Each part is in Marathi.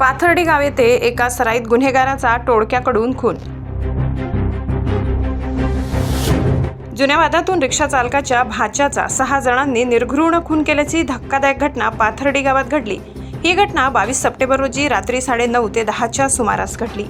पाथर्डी गाव येथे एका सराईत गुन्हेगाराचा टोळक्याकडून खून. जुन्या वादातून रिक्षा चालकाच्या भाच्याचा सहा जणांनी निर्घृण खून केल्याची धक्कादायक घटना पाथर्डी गावात घडली. ही घटना बावीस सप्टेंबर रोजी रात्री साडेनऊ ते दहाच्या सुमारास घडली.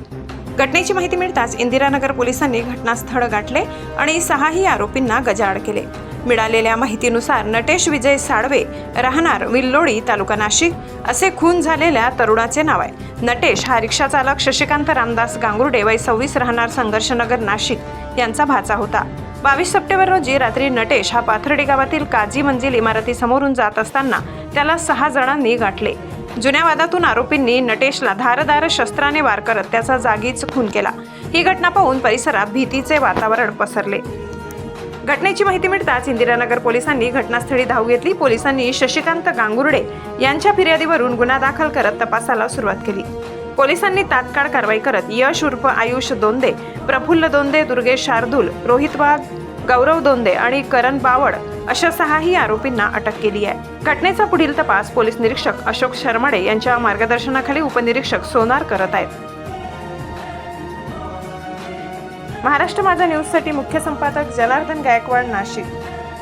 घटनेची माहिती मिळताच इंदिरानगर पोलिसांनी घटनास्थळ गाठले आणि सहाही आरोपींना गजाआड केले. मिळालेल्या माहितीनुसार नटेश विजय साळवे राहणार विल्लोळी तालुका नाशिक असे खून झालेल्या तरुणाचे नाव आहे. नटेश हा रिक्षा चालक शशिकांत रामदास गांगुर्डे वय सव्वीस राहणार संघर्षनगर नाशिक यांचा भाचा होता. बावीस सप्टेंबर रोजी रात्री नटेश हा पाथर्डी गावातील काजी मंजिल इमारतीसमोरून जात असताना त्याला सहा जणांनी गाठले. जुन्या वादातून आरोपींनी नटेशला धारदार शस्त्राने वार करत त्याचा जागीच खून केला. ही घटना पाहून परिसरात भीतीचे वातावरण पसरले. घटनेची माहिती मिळताच इंदिरानगर पोलिसांनी घटनास्थळी धाव घेतली. पोलिसांनी शशिकांत गांगुर्डे यांच्या फिर्यादीवरून गुन्हा दाखल करत तपासाला सुरुवात केली. पोलिसांनी तात्काळ कारवाई करत यश उर्फ आयुष दोंदे प्रफुल्ल दोंदे दुर्गेश शार्दूल रोहित वाघ गौरव दोंदे आणि करण बावड अशा सहाही आरोपींना अटक केली आहे. घटनेचा पुढील तपास पोलीस निरीक्षक अशोक शर्माडे यांच्या मार्गदर्शनाखाली उपनिरीक्षक सोनार करत आहेत. महाराष्ट्र माझा न्यूजसाठी मुख्य संपादक जनार्दन गायकवाड नाशिक.